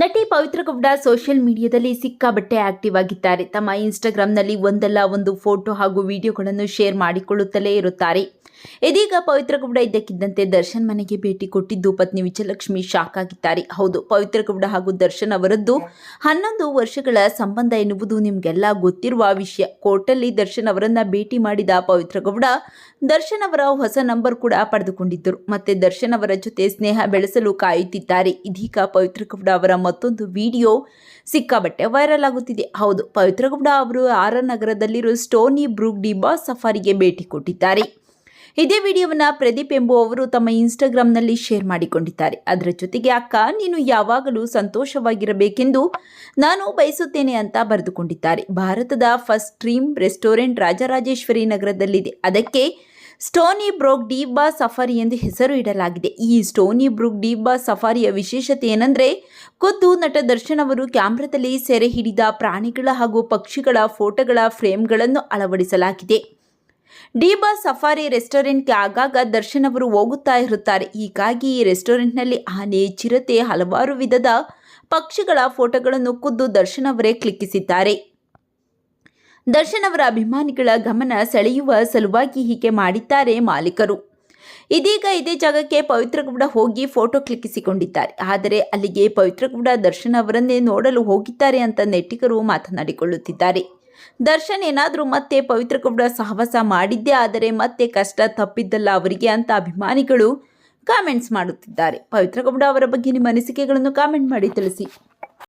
ನಟಿ ಪವಿತ್ರ ಗೌಡ ಸೋಷಿಯಲ್ ಮೀಡಿಯಾದಲ್ಲಿ ಸಿಕ್ಕಾಬಟ್ಟೆ ಆಕ್ಟಿವ್ ಆಗಿದ್ದಾರೆ. ತಮ್ಮ ಇನ್ಸ್ಟಾಗ್ರಾಂನಲ್ಲಿ ಒಂದಲ್ಲ ಒಂದು ಫೋಟೋ ಹಾಗೂ ವಿಡಿಯೋಗಳನ್ನು ಶೇರ್ ಮಾಡಿಕೊಳ್ಳುತ್ತಲೇ ಇರುತ್ತಾರೆ. ಇದೀಗ ಪವಿತ್ರ ಗೌಡ ಇದ್ದಕ್ಕಿದ್ದಂತೆ ದರ್ಶನ್ ಮನೆಗೆ ಭೇಟಿ ಕೊಟ್ಟಿದ್ದು ಪತ್ನಿ ವಿಜಯಲಕ್ಷ್ಮಿ ಶಾಕ್ ಆಗಿದ್ದಾರೆ. ಹೌದು ಪವಿತ್ರ ಗೌಡ ಹಾಗೂ ದರ್ಶನ್ ಅವರದ್ದು ಹನ್ನೊಂದು ವರ್ಷಗಳ ಸಂಬಂಧ ಎನ್ನುವುದು ನಿಮಗೆಲ್ಲ ಗೊತ್ತಿರುವ ವಿಷಯ. ಕೋರ್ಟಲ್ಲಿ ದರ್ಶನ್ ಅವರನ್ನ ಭೇಟಿ ಮಾಡಿದ ಪವಿತ್ರ ಗೌಡ ದರ್ಶನ್ ಅವರ ಹೊಸ ನಂಬರ್ ಕೂಡ ಪಡೆದುಕೊಂಡಿದ್ದರು. ಮತ್ತೆ ದರ್ಶನ್ ಅವರ ಜೊತೆ ಸ್ನೇಹ ಬೆಳೆಸಲು ಕಾಯುತ್ತಿದ್ದಾರೆ. ಇದೀಗ ಪವಿತ್ರ ಗೌಡ ಅವರ ಮತ್ತೊಂದು ವಿಡಿಯೋ ಸಿಕ್ಕಾಬಟ್ಟೆ ವೈರಲ್ ಆಗುತ್ತಿದೆ. ಹೌದು, ಪವಿತ್ರಗೌಡ ಅವರು ಆರ್ ನಗರದಲ್ಲಿರುವ ಸ್ಟೋನಿ ಬ್ರೂಕ್ ಡಿಬಾ ಸಫಾರಿಗೆ ಭೇಟಿ ಕೊಟ್ಟಿದ್ದಾರೆ. ಇದೇ ವಿಡಿಯೋವನ್ನು ಪ್ರದೀಪ್ ಎಂಬುವವರು ತಮ್ಮ ಇನ್ಸ್ಟಾಗ್ರಾಂನಲ್ಲಿ ಶೇರ್ ಮಾಡಿಕೊಂಡಿದ್ದಾರೆ. ಅದರ ಜೊತೆಗೆ, ಅಕ್ಕ, ನೀನು ಯಾವಾಗಲೂ ಸಂತೋಷವಾಗಿರಬೇಕೆಂದು ನಾನು ಬಯಸುತ್ತೇನೆ ಅಂತ ಬರೆದುಕೊಂಡಿದ್ದಾರೆ. ಭಾರತದ ಫಸ್ಟ್ ಸ್ಟ್ರೀಮ್ ರೆಸ್ಟೋರೆಂಟ್ ರಾಜರಾಜೇಶ್ವರಿ ನಗರದಲ್ಲಿದೆ. ಅದಕ್ಕೆ ಸ್ಟೋನಿ ಬ್ರೋಕ್ ಡೀಬಾ ಸಫಾರಿ ಎಂದು ಹೆಸರು ಇಡಲಾಗಿದೆ. ಈ ಸ್ಟೋನಿ ಬ್ರೂಕ್ ಡೀಬಾ ಸಫಾರಿಯ ವಿಶೇಷತೆ ಏನಂದ್ರೆ, ಖುದ್ದು ನಟ ದರ್ಶನ್ ಅವರು ಕ್ಯಾಮ್ರಾದಲ್ಲಿ ಸೆರೆ ಹಿಡಿದ ಪ್ರಾಣಿಗಳ ಹಾಗೂ ಪಕ್ಷಿಗಳ ಫೋಟೋಗಳ ಫ್ರೇಮ್ಗಳನ್ನು ಅಳವಡಿಸಲಾಗಿದೆ. ಡೀಬಾ ಸಫಾರಿ ರೆಸ್ಟೋರೆಂಟ್ಗೆ ಆಗಾಗ ದರ್ಶನ್ ಅವರು ಹೋಗುತ್ತಾ ಇರುತ್ತಾರೆ. ಹೀಗಾಗಿ ಈ ರೆಸ್ಟೋರೆಂಟ್ನಲ್ಲಿ ಆನೆ, ಚಿರತೆ, ಹಲವಾರು ವಿಧದ ಪಕ್ಷಿಗಳ ಫೋಟೋಗಳನ್ನು ಖುದ್ದು ದರ್ಶನ್ ಅವರೇ ಕ್ಲಿಕ್ಕಿಸಿದ್ದಾರೆ. ದರ್ಶನ್ ಅವರ ಅಭಿಮಾನಿಗಳ ಗಮನ ಸೆಳೆಯುವ ಸಲುವಾಗಿ ಹೀಗೆ ಮಾಡಿದ್ದಾರೆ ಮಾಲೀಕರು. ಇದೀಗ ಇದೇ ಜಾಗಕ್ಕೆ ಪವಿತ್ರ ಹೋಗಿ ಫೋಟೋ ಕ್ಲಿಕ್ಕಿಸಿಕೊಂಡಿದ್ದಾರೆ. ಆದರೆ ಅಲ್ಲಿಗೆ ಪವಿತ್ರ ದರ್ಶನ್ ಅವರನ್ನೇ ನೋಡಲು ಹೋಗಿದ್ದಾರೆ ಅಂತ ನೆಟ್ಟಿಗರು ಮಾತನಾಡಿಕೊಳ್ಳುತ್ತಿದ್ದಾರೆ. ದರ್ಶನ್ ಏನಾದರೂ ಮತ್ತೆ ಪವಿತ್ರ ಸಾಹಸ ಸಹವಾಸ ಮಾಡಿದ್ದೇ ಆದರೆ ಮತ್ತೆ ಕಷ್ಟ ತಪ್ಪಿದ್ದಲ್ಲ ಅವರಿಗೆ ಅಂತ ಅಭಿಮಾನಿಗಳು ಕಾಮೆಂಟ್ಸ್ ಮಾಡುತ್ತಿದ್ದಾರೆ. ಪವಿತ್ರ ಗೌಡ ಅವರ ಬಗ್ಗೆ ನಿಮ್ಮ ಅನಿಸಿಕೆಗಳನ್ನು ಕಾಮೆಂಟ್ ಮಾಡಿ ತಿಳಿಸಿ.